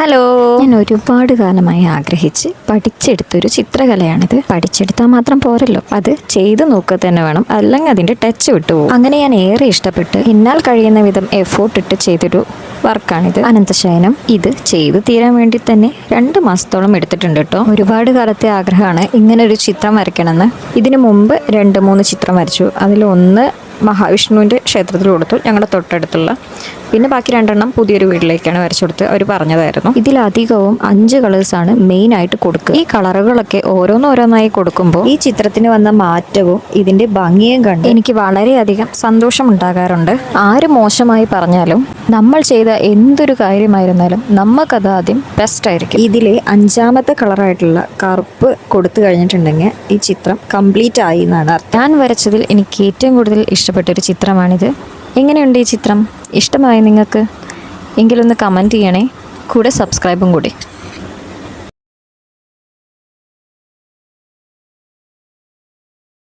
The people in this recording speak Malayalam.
ഹലോ ഞാൻ ഒരുപാട് കാലമായി ആഗ്രഹിച്ച് പഠിച്ചെടുത്തൊരു ചിത്രകലയാണിത്. പഠിച്ചെടുത്താൽ മാത്രം പോരല്ലോ. അത് ചെയ്തു നോക്കുക തന്നെ വേണം. അല്ലെങ്കിൽ അതിന്റെ ടച്ച് വിട്ടുപോകും അങ്ങനെ ഞാൻ ഏറെ ഇഷ്ടപ്പെട്ട് എന്നാൽ കഴിയുന്ന വിധം എഫോർട്ട് ഇട്ട് ചെയ്തൊരു വർക്കാണിത്. അനന്തശയനം ഇത് ചെയ്തു തീരാൻ വേണ്ടി തന്നെ രണ്ട് മാസത്തോളം എടുത്തിട്ടുണ്ട് കേട്ടോ ഒരുപാട് കാലത്തെ ആഗ്രഹമാണ് ഇങ്ങനെ ഒരു ചിത്രം വരയ്ക്കണമെന്ന്. ഇതിനു മുമ്പ് രണ്ട് മൂന്ന് ചിത്രം വരച്ചു. അതിലൊന്ന് മഹാവിഷ്ണുവിന്റെ ക്ഷേത്രത്തിൽ കൊടുത്തു ഞങ്ങളുടെ തൊട്ടടുത്തുള്ള. പിന്നെ ബാക്കി രണ്ടെണ്ണം പുതിയൊരു വീട്ടിലേക്കാണ് വരച്ചു കൊടുത്ത് അവർ പറഞ്ഞതായിരുന്നു. ഇതിലധികവും അഞ്ച് കളേഴ്സാണ് മെയിൻ ആയിട്ട് കൊടുക്കുക. ഈ കളറുകളൊക്കെ ഓരോന്നോരോന്നായി കൊടുക്കുമ്പോൾ ഈ ചിത്രത്തിന് വന്ന മാറ്റവും ഇതിന്റെ ഭംഗിയും കണ്ട് എനിക്ക് വളരെയധികം സന്തോഷം ഉണ്ടാകാറുണ്ട് ആര് മോശമായി പറഞ്ഞാലും നമ്മൾ ചെയ്ത എന്തൊരു കാര്യമായിരുന്നാലും നമുക്കത് ആദ്യം ബെസ്റ്റ് ആയിരിക്കും. ഇതിലെ അഞ്ചാമത്തെ കളറായിട്ടുള്ള കറുപ്പ് കൊടുത്തു കഴിഞ്ഞിട്ടുണ്ടെങ്കിൽ ഈ ചിത്രം കംപ്ലീറ്റ് ആയി എന്നാണ് ഞാൻ വരച്ചതിൽ എനിക്ക് ഏറ്റവും കൂടുതൽ ഇഷ്ടപ്പെട്ട ഒരു ചിത്രമാണിത്. എങ്ങനെയുണ്ട് ഈ ചിത്രം? ഇഷ്ടമായി നിങ്ങൾക്ക്? എങ്കിലൊന്ന് കമന്റ് ചെയ്യണേ. കൂടെ സബ്സ്ക്രൈബും കൂടി.